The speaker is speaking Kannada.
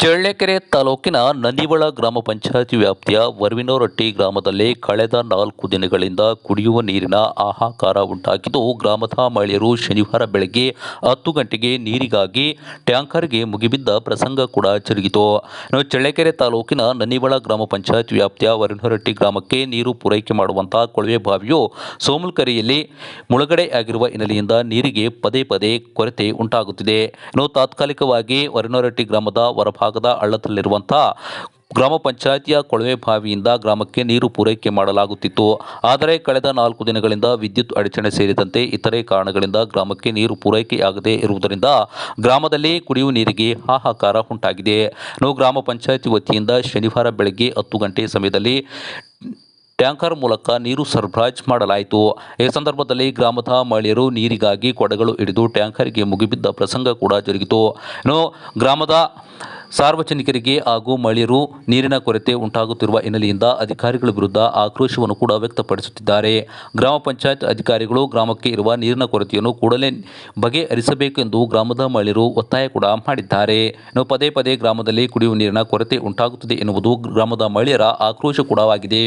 ಚಳ್ಳಕೆರೆ ತಾಲೂಕಿನ ನಂದಿವಳ ಗ್ರಾಮ ಪಂಚಾಯತಿ ವ್ಯಾಪ್ತಿಯ ವರ್ವಿನೋರಟ್ಟಿ ಗ್ರಾಮದಲ್ಲಿ ಕಳೆದ ನಾಲ್ಕು ದಿನಗಳಿಂದ ಕುಡಿಯುವ ನೀರಿನ ಆಹಾಕಾರ ಉಂಟಾಗಿದ್ದು, ಗ್ರಾಮದ ಮಹಿಳೆಯರು ಶನಿವಾರ ಬೆಳಗ್ಗೆ ಹತ್ತು ಗಂಟೆಗೆ ನೀರಿಗಾಗಿ ಟ್ಯಾಂಕರ್ಗೆ ಮುಗಿಬಿದ್ದ ಪ್ರಸಂಗ ಕೂಡ ಜರುಗಿತು. ಚಳ್ಳಕೆರೆ ತಾಲೂಕಿನ ನನಿವಳ ಗ್ರಾಮ ಪಂಚಾಯತ್ ವ್ಯಾಪ್ತಿಯ ವರ್ವಿನೋರಟ್ಟಿ ಗ್ರಾಮಕ್ಕೆ ನೀರು ಪೂರೈಕೆ ಮಾಡುವಂತಹ ಕೊಳವೆ ಬಾವಿಯು ಸೋಮಲ್ಕರೆಯಲ್ಲಿ ಮುಳುಗಡೆಯಾಗಿರುವ ಹಿನ್ನೆಲೆಯಿಂದ ನೀರಿಗೆ ಪದೇ ಪದೇ ಕೊರತೆ ಉಂಟಾಗುತ್ತಿದೆ. ತಾತ್ಕಾಲಿಕವಾಗಿ ವರ್ವಿನೋರಟ್ಟಿ ಗ್ರಾಮದ ಹೊರಭಾಗದ ಹಳ್ಳದಲ್ಲಿರುವಂತಹ ಗ್ರಾಮ ಪಂಚಾಯತಿಯ ಕೊಳವೆ ಬಾವಿಯಿಂದ ಗ್ರಾಮಕ್ಕೆ ನೀರು ಪೂರೈಕೆ ಮಾಡಲಾಗುತ್ತಿತ್ತು. ಆದರೆ ಕಳೆದ ನಾಲ್ಕು ದಿನಗಳಿಂದ ವಿದ್ಯುತ್ ಅಡಚಣೆ ಸೇರಿದಂತೆ ಇತರೆ ಕಾರಣಗಳಿಂದ ಗ್ರಾಮಕ್ಕೆ ನೀರು ಪೂರೈಕೆಯಾಗದೇ ಇರುವುದರಿಂದ ಗ್ರಾಮದಲ್ಲಿ ಕುಡಿಯುವ ನೀರಿಗೆ ಹಾಹಾಕಾರ ಉಂಟಾಗಿದೆ. ನೋ ಗ್ರಾಮ ಪಂಚಾಯತಿ ವತಿಯಿಂದ ಶನಿವಾರ ಬೆಳಗ್ಗೆ ಹತ್ತು ಗಂಟೆ ಸಮಯದಲ್ಲಿ ಟ್ಯಾಂಕರ್ ಮೂಲಕ ನೀರು ಸರ್ಬರಾಜ್ ಮಾಡಲಾಯಿತು. ಈ ಸಂದರ್ಭದಲ್ಲಿ ಗ್ರಾಮದ ಮಹಿಳೆಯರು ನೀರಿಗಾಗಿ ಕೊಡಗಳು ಹಿಡಿದು ಟ್ಯಾಂಕರ್ಗೆ ಮುಗಿಬಿದ್ದ ಪ್ರಸಂಗ ಕೂಡ ಜರುಗಿತು. ಇನ್ನು ಗ್ರಾಮದ ಸಾರ್ವಜನಿಕರಿಗೆ ಹಾಗೂ ಮಹಿಳೆಯರು ನೀರಿನ ಕೊರತೆ ಉಂಟಾಗುತ್ತಿರುವ ಹಿನ್ನೆಲೆಯಿಂದ ಅಧಿಕಾರಿಗಳ ವಿರುದ್ಧ ಆಕ್ರೋಶವನ್ನು ಕೂಡ ವ್ಯಕ್ತಪಡಿಸುತ್ತಿದ್ದಾರೆ. ಗ್ರಾಮ ಪಂಚಾಯತ್ ಅಧಿಕಾರಿಗಳು ಗ್ರಾಮಕ್ಕೆ ಇರುವ ನೀರಿನ ಕೊರತೆಯನ್ನು ಕೂಡಲೇ ಬಗೆಹರಿಸಬೇಕು ಎಂದು ಗ್ರಾಮದ ಮಹಿಳೆಯರು ಒತ್ತಾಯ ಕೂಡ ಮಾಡಿದ್ದಾರೆ. ಪದೇ ಪದೇ ಗ್ರಾಮದಲ್ಲಿ ಕುಡಿಯುವ ನೀರಿನ ಕೊರತೆ ಉಂಟಾಗುತ್ತಿದೆ ಎನ್ನುವುದು ಗ್ರಾಮದ ಮಹಿಳೆಯರ ಆಕ್ರೋಶ ಕೂಡವಾಗಿದೆ.